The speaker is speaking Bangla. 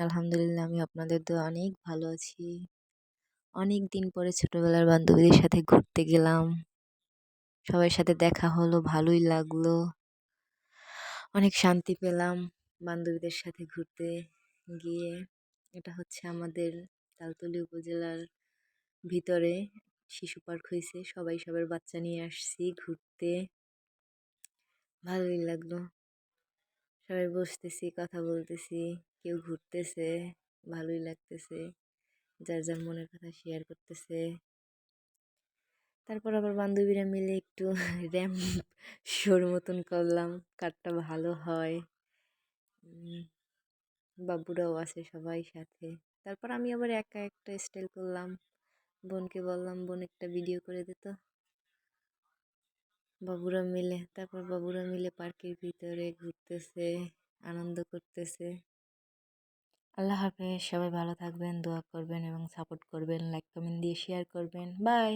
আলহামদুলিল্লাহ, আমি আপনাদের তো অনেক ভালো আছি। অনেক দিন পরে ছোটবেলার বান্ধবীদের সাথে ঘুরতে গেলাম। সবার সাথে দেখা হলো, ভালোই লাগল। অনেক শান্তি পেলাম বান্ধবীদের সাথে ঘুরতে গিয়ে। এটা হচ্ছে আমাদের তালতলি উপজেলার ভিতরে শিশু পার্ক হয়েছে সবাই সবার বাচ্চা নিয়ে আসছি ঘুরতে। ভালোই লাগল। সবাই বসতেছি, কথা বলতেছি, কেউ ঘুরতেছে, ভালোই লাগতেছে, যার যার মনের কথা শেয়ার করতেছে। তারপর আবার বান্ধবীরা মিলে একটু র্যাম শোর মতন করলাম, কারটা ভালো হয়। বাবুরাও আছে সবাই সাথে। তারপর আমি আবার একা একটা স্টাইল করলাম। বোনকে বললাম, বোন একটা ভিডিও করে দিত বাবুরা মিলে, তারপর বাবুরা মিলে পার্কের ভিতরে ঘুরতেছে, আনন্দ করতেছে। আল্লাহ হাফেজ, সবাই ভালো থাকবেন, দোয়া করবেন এবং সাপোর্ট করবেন লাইক কমেন্ট দিয়ে শেয়ার করবেন। বাই